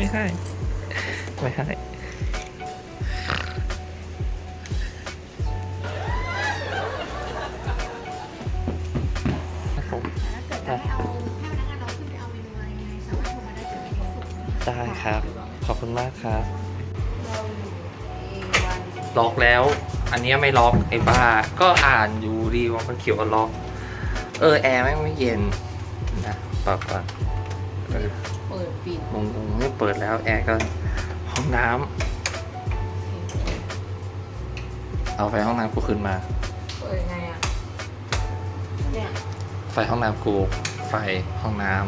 ไม่ให้ ไม่ให้ ครัอาขไอาด้กคได้ครับ ขอบคุณมากครับล็อกแล้ว อันนี้ไม่ล็อกไอ้บ้า ก็อ่านอยู่ดีว่ามันเขียวว่าล็อก เออแอร์แม่ไม่เย็นนะปรับก่อน โงไม่เปิดแล้วแอร์ก็ห้องน้ำเอาไฟห้องน้ำกูขึ้นมา เปิดยังไงอะ เนี่ย ไฟห้องน้ำกู ไฟห้องน้ำ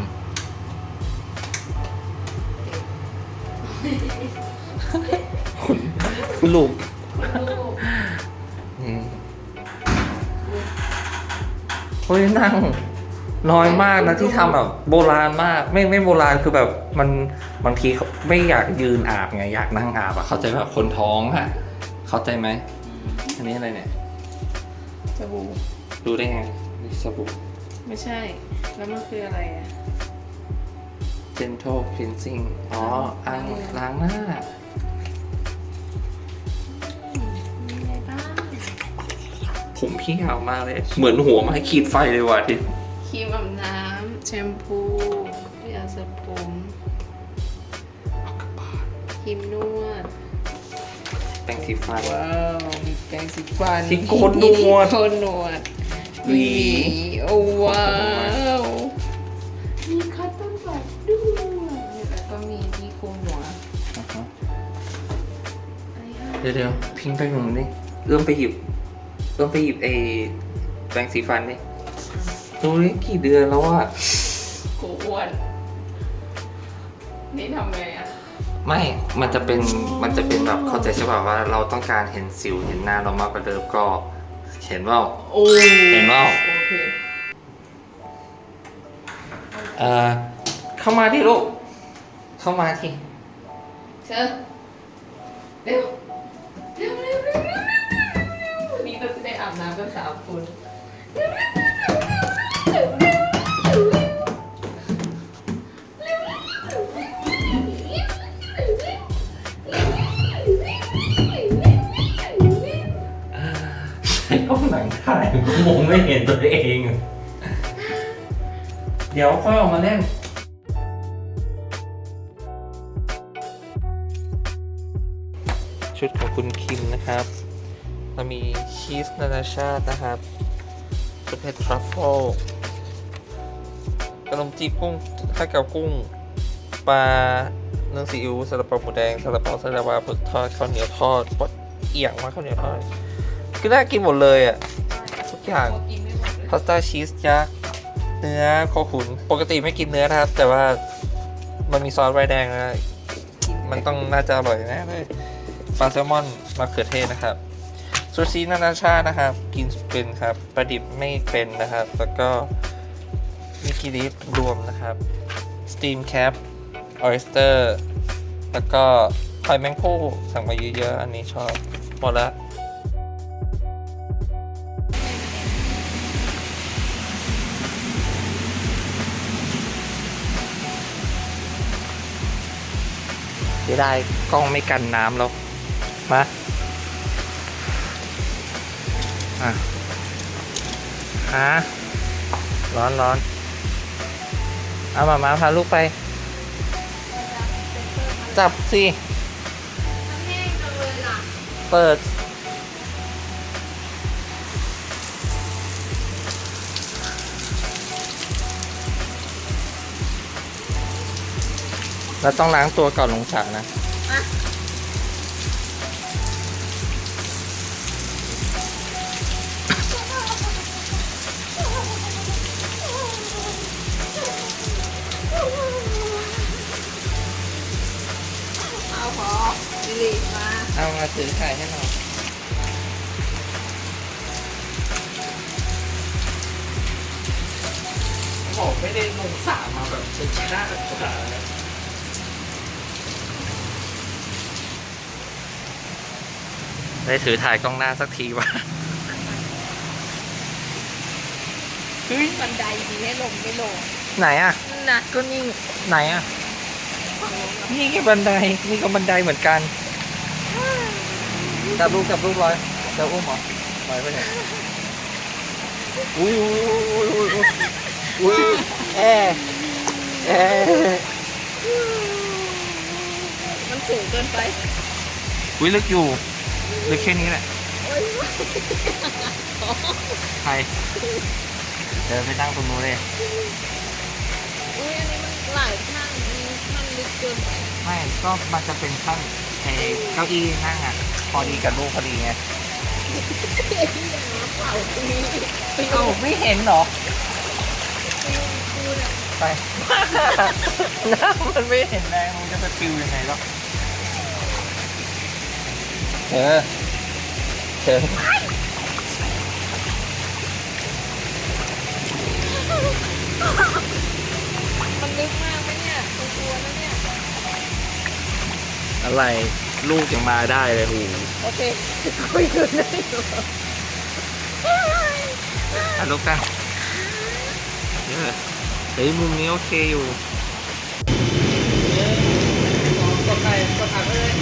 คุณลูกเฮ้ยนั่ง น้อยมากนะที่ทำแบบโบราณมาก ไม่ไม่โบราณคือแบบมันบางทีไม่อยากยืนอาบไงอยากนั่งอาบอะเข้าใจแบบคนท้องอะเข้าใจไหมอันนี้อะไรเนี่ยสบู่ดูได้ไงสบู่ไม่ใช่ แล้วมันคืออะไรอะ gentle cleansing อ๋ออ่างล้างหน้าผมพี่ยาวมากเลย เหมือนหัวไม้ขีดไฟเลยว่ะที่ ครีมอาบน้ำแชมพูยาสระผมครีมนวด แปรงสีฟัน ว้าวมีแปรงสีฟันที่โกนหนวด มีที่โกนหนวดวี โอ้ว้าวมีคัตเตอร์บัดด้วยแล้วก็มีที่โคนหัวเดี๋ยวเดี๋ยวพิงไปหนึ่งดิเอื้อมไปหยิบ เอื้อมไปหยิบไอ้แปรงสีฟันดิ ดูนี่กี่เดือนแล้วอะกูอ้วน นี่ทำไงอะ ไม่ มันจะเป็น มันจะเป็นแบบเข้าใจใช่ป่าวว่าเราต้องการเห็นสิวเห็นหน้าเรามากกว่าเดิมก็ เห็นว่าเห็นว่าเออเข้ามาที่ลูก เข้ามาทีเชิญเร็ว เร็วเร็วเร็วเร็วเร็วเวันนี้เราจะได้อาบน้ำกับสาวคุณ หนังถ่ายก็มองไม่เห็นตัวเองเดี๋ยวค่อยออกมาเล่น ชุดของคุณคิมนะครับเรามีชีสนานาชาตินะครับสเปรดทรัฟเฟิลขนมจีบกุ้งข้าวเกากุ้ง ปลาเนื้อซีอิ๊วซาลาเปาหมูแดงซาลาเปาซาลาบาผึกทอดข้าวเหนียวทอดปดเอี่ยงมาข้าวเหนียวทอด คือน่ากินหมดเลยอะ ทุกอย่างพาสต้าชีสยักษ์เนื้อโคขุนปกติไม่กินเนื้อนะครับ แต่ว่ามันมีซอสไวน์แดงนะ มันต้องน่าจะอร่อยแน่เลยปลาแซลมอนมะเขือเทศนะครับซูชินานาชาตินะครับ กินเป็นครับปลาดิบไม่เป็นนะครับ แล้วก็มิกิริรวมนะครับสตีมแคปออ y สเตอร์แล้วก็หอยแมงผู้สั่งมาเยอะๆ อันนี้ชอบ หมดละ เสียดายกล้องไม่กันน้ำแล้วมาอะฮะร้อนร้อนเอามามาพาลูกไป จับสิมันแห้งจังเลยล่ะเปิด เราต้องล้างตัวก่อนลงฉากนะเอาพอดิลิมา เอามาถือถ่ายให้หน่อยบอกไม่ได้ลงสามมาแบบเป็นชาติขา ได้ถือถ่ายกล้องหน้าสักทีวะเฮ้ยบันไดมีให้ลงไม่ลงไหนอะนะก็นี่ไหนอะฝั่งลงนี่ไงบันได นี่ก็บันไดเหมือนกันจับลูกจับลูกลอยจะอุ้มเหรอลอยไปไหนอุ้ยอุ้ยอุ้ยอุ้ยอุ้ยอุ้ยแอร์แอร์สูงเกินไปอุ้ยลึกอยู่ ลึกแค่นี้แหละโอ้ยใครเดินไปนั่งตรงนู้นเลยอุ้ยอันนี้มันหลายข้างมีข้างลึกเกินไปไม่ก็มันจะเป็นขั้นไอ้เก้าอี้นั่งอะ พอดีกับลูกพอดีไงเอ้ยน้ำเปล่าตรงนี้ไปเอ้าไม่เห็นเหรอ กูเนี่ย ไป น้ำมันไม่เห็นแรงมันจะไปปิวยังไงหรอก เออเออมันลึกมากไหมเนี่ยกูกลัวนะเนี่ยอะไรลูกยังมาได้เลยหูโอเคกูอยู่ได้อยู่ถ่ายรูปกันเออเฮ้ยมุมนี้โอเคอยู่กดไปกดถ่ายไปเลย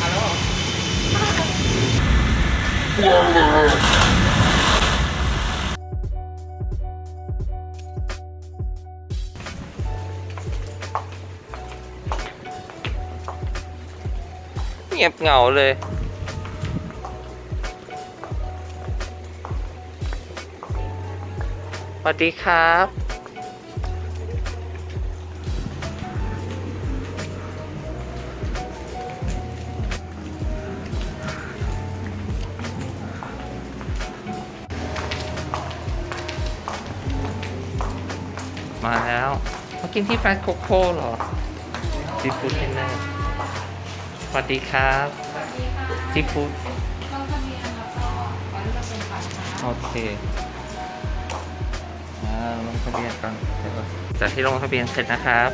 ถ่ายแล้วเหรอ เงียบเหงาเลยสวัสดีครับ มากินที่แฟนโคโค่เหรอซีฟู้ดเทนเนอร์สวัสดีครับซีฟู้ดต้องทะเบียนแล้วก็ก่อนที่จะเป็นฝาช้าโอเคอ่าลงทะเบียนก่อนเดี๋ยวจากที่ลงทะเบียนเสร็จนะครับ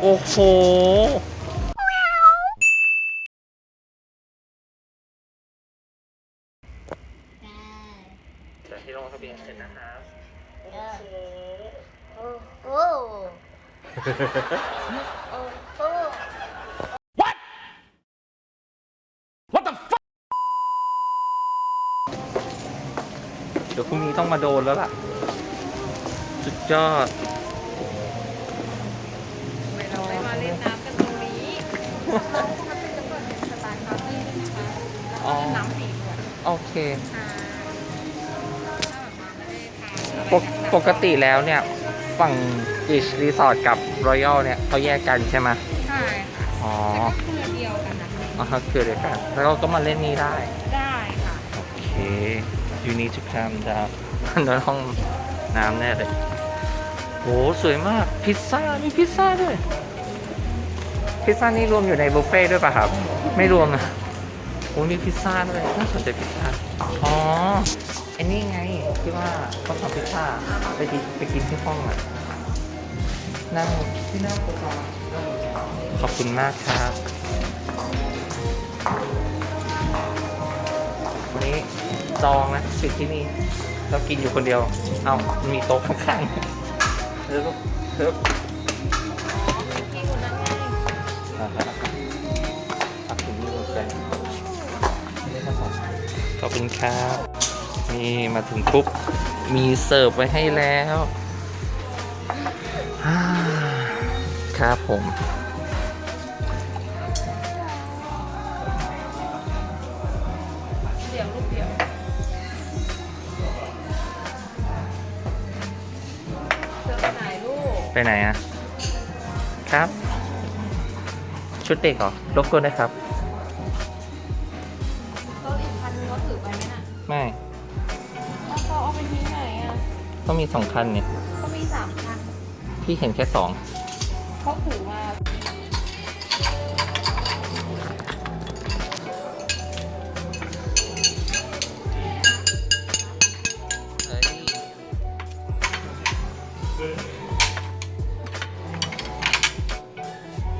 โอ้โห จากที่ลงทะเบียนเสร็จนะครับ โอ้โหโอ้โหโอ้โห เดี๋ยวพรุ่งนี้ต้องมาโดนแล้วล่ะ สุดยอดทำไมเราไม่มาเล่นน้ำกันตรงนี้ปกติจะเปิดเป็นสไตล์คาเฟ่ด้วยนะคะแล้วก็เล่นน้ำสีเหลืองโอเคอ่าถ้าแบบมาไม่ได้ทานอะไรปกปกติแล้วเนี่ย ฝั่งอีชรีสอร์ทกับรอยัลเนี่ยเขาแยกกันใช่ไหมใช่ค่ะอ๋อแต่ก็เครือเดียวกันนะคะอ๋อคือเดียวกัน แล้วเราก็มาเล่นนี้ได้ ได้ค่ะ โอเค you need to calm down ในห้องน้ำแน่เลย โหสวยมาก พิซซ่า มีพิซซ่าด้วย พิซซ่านี่รวมอยู่ในบุฟเฟ่ต์ด้วยป่ะครับ ไม่รวมนะโอ้มีพิซซ่าด้วยน่าสนใจพิซซ่า อ๋อไอ้นี่ไงที่ว่าเขาทำพิซซ่าไปกินไปกินที่ห้องอะนั่งที่นั่งโปรแกรมขอบคุณมากครับ วันนี้จองนะสิทธิ์ที่นี่เรากินอยู่คนเดียว เอามันมีโต๊ะข้างๆ อลูกเดี๋ยวพี่คนนั้นไงอ่าฮะตักถึงนี่ลงนี่ครับผมขอบคุณครับนี่มาถึงปุ๊บมีเสิร์ฟไว้ให้แล้วอ่าครับผม ไปไหนอะครับ ชุดเด็กเหรอรบกวนนะครับรถอีกคันนึงเขาถือไปไหมน่ะไม่แล้วเขาเอาไปทิ้งไหนอะต้องมีสองคันเนี่ย เขามีสามคัน พี่เห็นแค่สอง เขาถือมา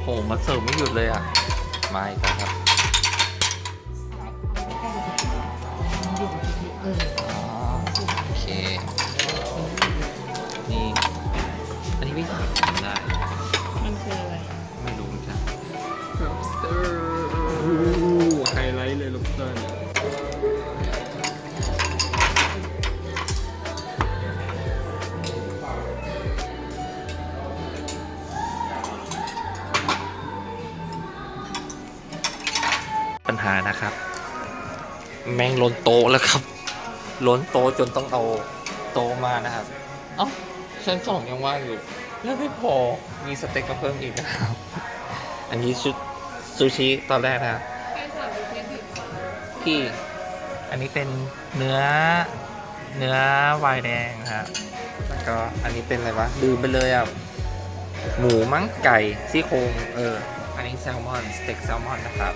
โหมาเสิร์ฟไม่หยุดเลยอะ มาอีกแล้วครับอ๋อโอเค นี่ อันนี้พี่ถามได้ มันคืออะไร ไม่รู้เหมือนกัน lobster ไฮไลท์เลย lobster เนี่ย แม่งล้นโต๊ะแล้วครับ ล้นโต๊ะจนต้องเอาโต๊ะมานะครับ เอ้าชั้นสองยังว่างอยู่ แล้วไม่พอมีสเต็กมาเพิ่มอีกนะครับ อันนี้ชุดซูชิตอนแรกนะครับแค่สั่งดูเทปดิพี่ อันนี้เป็นเนื้อเนื้อวายแดงครับแล้วก็อันนี้เป็นอะไรวะลืมไปเลยอะหมูมั้งไก่ซี่โครงเออ อันนี้แซลมอนสเต็กแซลมอนนะครับ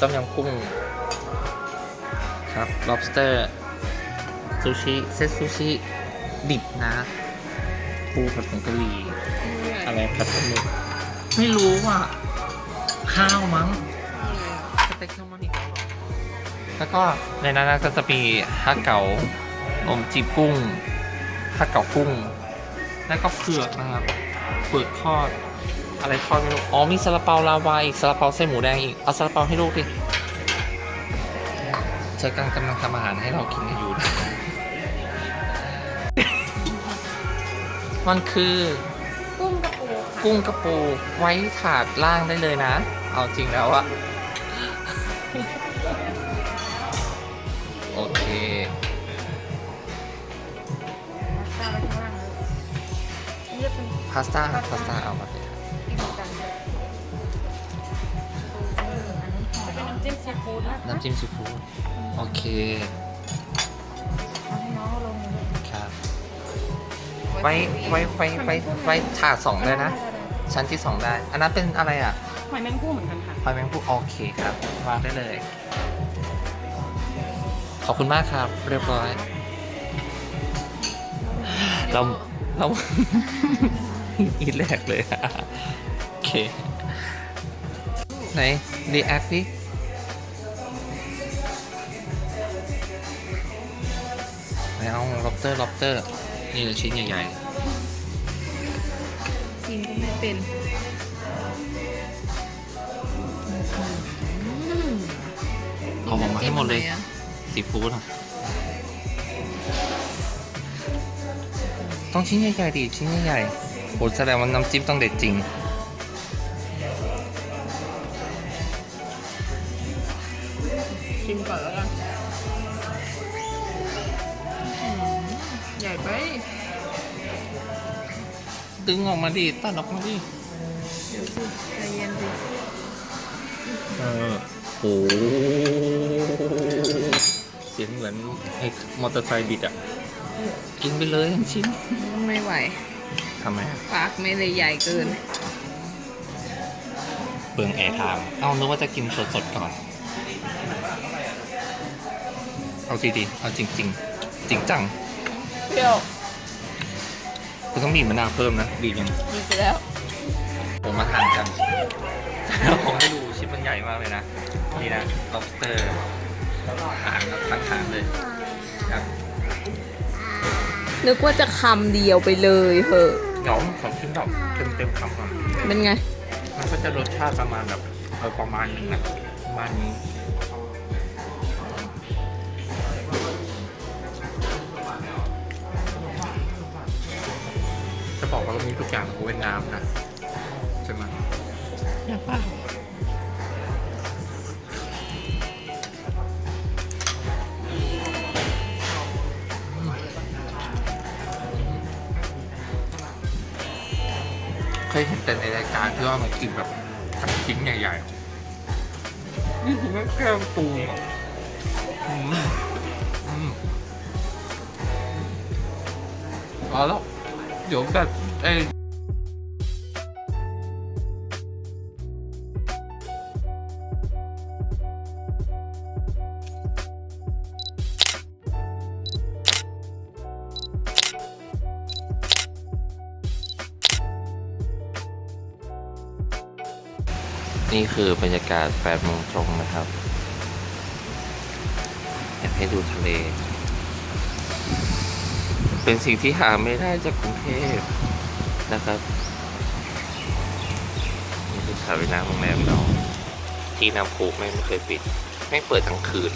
ต้มยำกุ้ง ครับ lobster ซูชิเซตซูชิดิบนะปูผัดผงกะหรี่อะไรผัดปลาหมึกไม่รู้ว่าข้าวมั้งสเต็กแซลมอนอีกแล้วเหรอแล้วก็ในนั้นก็จะมีฮักเก๋านมจีบกุ้งฮักเก๋ากุ้ง แล้วก็เผือกนะครับเผือกทอดอะไรทอดไม่รู้อ๋อมีซาลาเปาลาวาอีกซาลาเปาเส้นหมูแดงอีกเอาซาลาเปาให้ลูกดิ เธอกำลังกำลังทำอาหารให้เรากินกันอยู่นะมันคือกุ้งกระปูค่ะกุ้งกระปูไว้ถาดล่างได้เลยนะ เอาจริงแล้วอะโอเคตามไปข้างล่างเลยนี่จะเป็นพาสต้าพาสต้าเอามา จะเป็นน้ำจิ้มซีฟู้ดนะคะน้ำจิ้มซีฟู้ดโอเคเอาให้น้องลงเลยครับ ไว้ไว้ไว้ไว้ไว้ถาดสองเลยนะ ชั้นที่สองได้ อันนั้นเป็นอะไรอะหอยแมงผู้เหมือนกันค่ะหอยแมงภู่โอเคครับวางได้เลย ขอบคุณมากครับ เรียบร้อย เราเรา อีแรกเลยโอเค ไหนรีแอคดิ เอาล็อบเตอร์ล็อบเตอร์ นี่เลยชิ้นใหญ่กินก็ไม่เป็นๆเอาออกมาให้หมดเลยซีฟู้ดอะต้องชิ้นใหญ่ๆดิชิ้นใหญ่ๆโหแสดงว่าน้ำจิ้มต้องเด็ดจริง ดึงออกมาดิตัดออกมาดิเดี๋ยวสิใจเย็นสิเออโหเสียงเหมือนไอ้มอเตอร์ไซค์บิดอะ กินไปเลยทั้งชิ้นไม่ไหว ทำไมอะปากไม่ได้ใหญ่เกิน เปลืองแอร์ไทม์เอานึกว่าจะกินสดๆก่อน เอาดีๆเอาจริง ๆ จริงจัง เปรี้ยว คุณต้องบีบมะนาวเพิ่มนะบีบยังมีไปแล้ว ผมมาทานกันผมให้ดูชิ้นมันใหญ่มากเลยนะ นี่นะ lobster หางครับทั้งหางเลยครับนึกว่าจะคำเดียวไปเลยเหอะเดี๋ยวขอชิมแบบเต็มเต็มๆคำก่อนเป็นไง มันก็จะรสชาติประมาณแบบเออประมาณนึงนะประมาณนี้ กว่าเรามีทุกอย่างของเวียดนามนะใช่ไหมอยากป่ะเคยเห็นแต่ในรายการที่ว่ามันกินแบบทั้งชิ้นใหญ่ๆ นี่คือแค่แก้วปูอะอืมอืมเอแล้วเดี๋ยวแบบ ไอ้นี่คือบรรยากาศ8โมงตรงนะครับ อยากให้ดูทะเล เป็นสิ่งที่หาไม่ได้จากกรุงเทพ นะครับนี่คือสระว่ายน้ำโรงแรมเรา ที่น้ำพุไม่ไม่เคยปิด ไม่เปิดทั้งคืน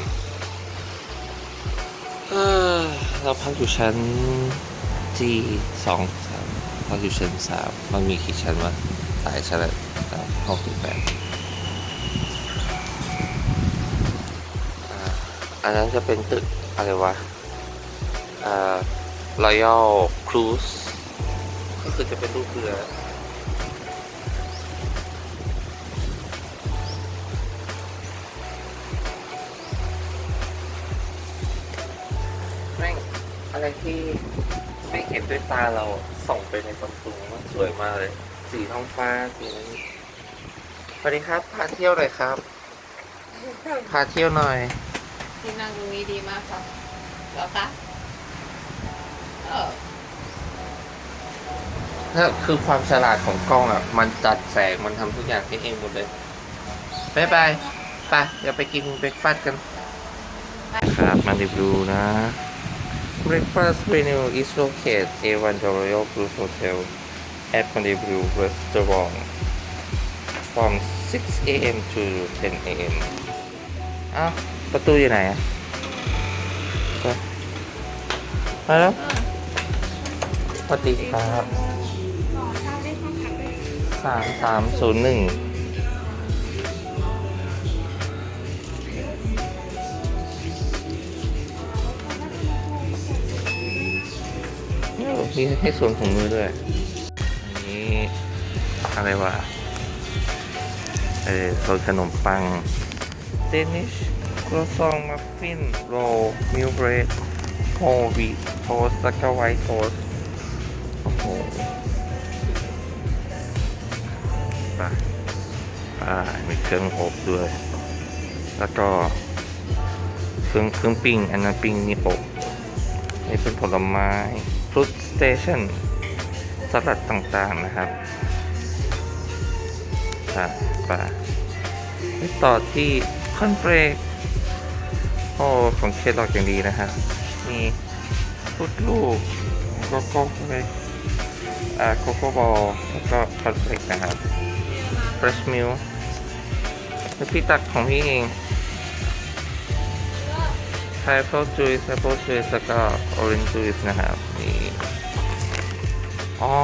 เอ้อเราพักอยู่ชั้นจีสองสามพักอยู่ชั้นสามมันมีกี่ชั้นวะหลายชั้นเลยห้องถึงแปดอันนั้นจะเป็นตึกอะไรวะเอ่อ Royal Cruise ก็ คือจะเป็นรูปเรือแม่งอะไรที่ไม่เห็นด้วยตาเราส่องไปในความสูงมันสวยมากเลย สีท้องฟ้าสีนั้นสวัสดีครับ พาเที่ยวหน่อยครับ พาเที่ยวหน่อย ที่นั่งตรงนี้ดีมากครับแล้วคะเออ นั่นคือความฉลาดของกล้องอะ มันจัดแสง มันทำทุกอย่างให้เองหมดเลยบายบายไปเดี๋ยวไปกินเบรกฟาสต์กัน ครับ มารีวิวนะ Breakfast menu is located A1 The Royal Cruise Hotel at Mandeville Restaurant from 6 a.m. to 10 a.m. อ้าวประตูอยู่ไหนอะไปมาแล้วสวัสดีครับ สามสามศูนย์หนึ่งมีให้ส่วนของมือด้วย อันนี้อะไรวะ เออโซนขนมปัง เดนิชกรอซองมัฟฟิน โรมิลเบรดโฮวีโทสตะกไวโทสโอ้โห มีเครื่องอบด้วย แล้วก็เครื่องเครื่องปิ้ง อันนั้นปิ้งนี่อบนี่เป็นผลไม้ fruit station สลัดต่างๆนะครับไปไปไปต่อที่คอนเฟรกโอ้ของเคสหลอกอย่างดีนะครับมีฟุตลูกโกโก้เลยอ่าโกโก้บอลแล้วก็คอนเฟรกนะครับ fresh milk แล้ว พี่ตักของพี่เอง apple juice apple juice แล้วก็ orange juice นะครับนี่อ๋อ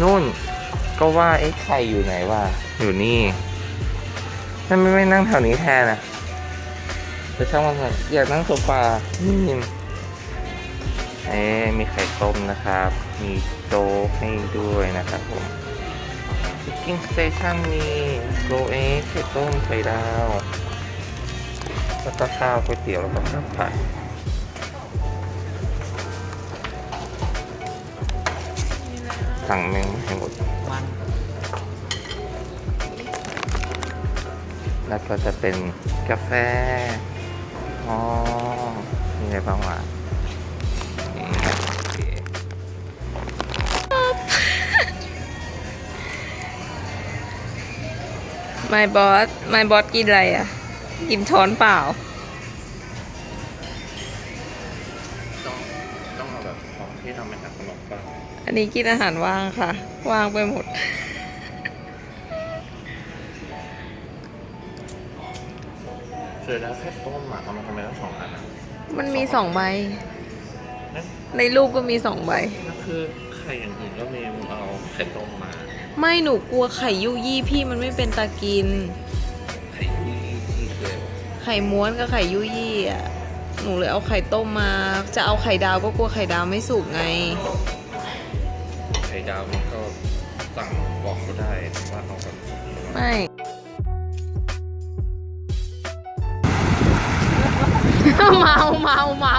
นู่น ก็ว่าไอ้ไข่อยู่ไหนวะอยู่นี่ทำไมไม่นั่งแถวนี้แทนอะแต่ช่างมันเอะอยากนั่งโซฟานี่เอ้มีไข่ต้มนะครับ มีโจ๊กให้ด้วยนะครับผม กกิ้งสเตชันมีโรเอ็กไข่ต้มไข่ดาวแล้วก็ข้าวก๋วยเตี๋ยวแล้วก็ข้าวผัดสั่งเมนูให้หมดแล้วก็จะเป็นกาแฟ อ๋อ มีอะไรบ้างวะ ไม่บอสไม่บอสกินอะไรอะ กินช้อนเปล่า ต้องต้องเอาแบบของที่ทำเป็นขนมปังอันนี้กินอาหารว่างค่ะ ว่างไปหมด เสร็จแล้วแค่ต้มอะเอามาทำไมต้องสองอันอะมันมีสองใบ นั่นในรูปก็มีสองใบก็คือไข่อย่างอื่นก็มีมึงเอาไข่ต้มมา ไม่หนูกลัวไข่ยุยี่พี่มันไม่เป็นตากิน ไข่ที่ที่เคยไข่ม้วนกับไข่ยุยี่อะหนูเลยเอาไข่ต้มมา จะเอาไข่ดาวก็กลัวไข่ดาวไม่สุกไง ไข่ดาวมันก็สั่งบอกก็ได้ว่าเอาแบบไม่ เมาเมาเมา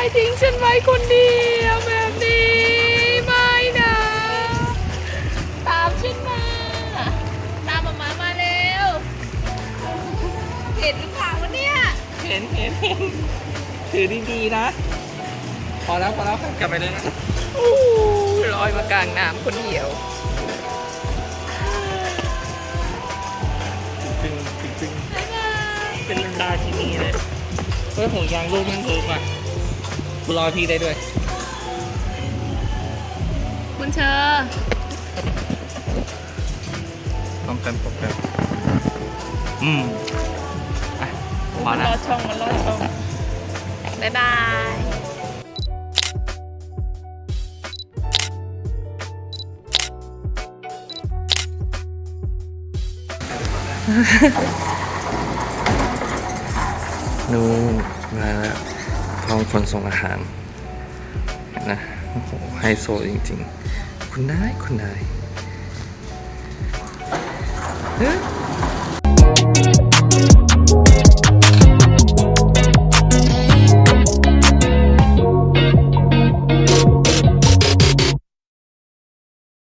ไมทิ้งฉันไว้คนเดียวแบบนี้ไม่นะ ตามฉันมา ตามหมามามาเร็ว เห็นหรือเปล่าวะเนี่ย เห็นเห็นถือดีๆนะ พอแล้วพอแล้วกลับไปเลยนะลอยมากลางน้ำคนเดียวจริงจริงเป็นดาชินีเลยเฮ้ยหัวยางรูปมันถูกอะ กูรอพี่ได้ด้วย คุณเชอร์ป้องกันป้องกันอืมอะพอมันนะรอดช่องมันรอดช่องบ๊ายบายนู่นมาแล้ว พร้องคนส่งอาหารนะโอ้โหไฮโซจริง ๆ คุณนาย คุณนายเฮ้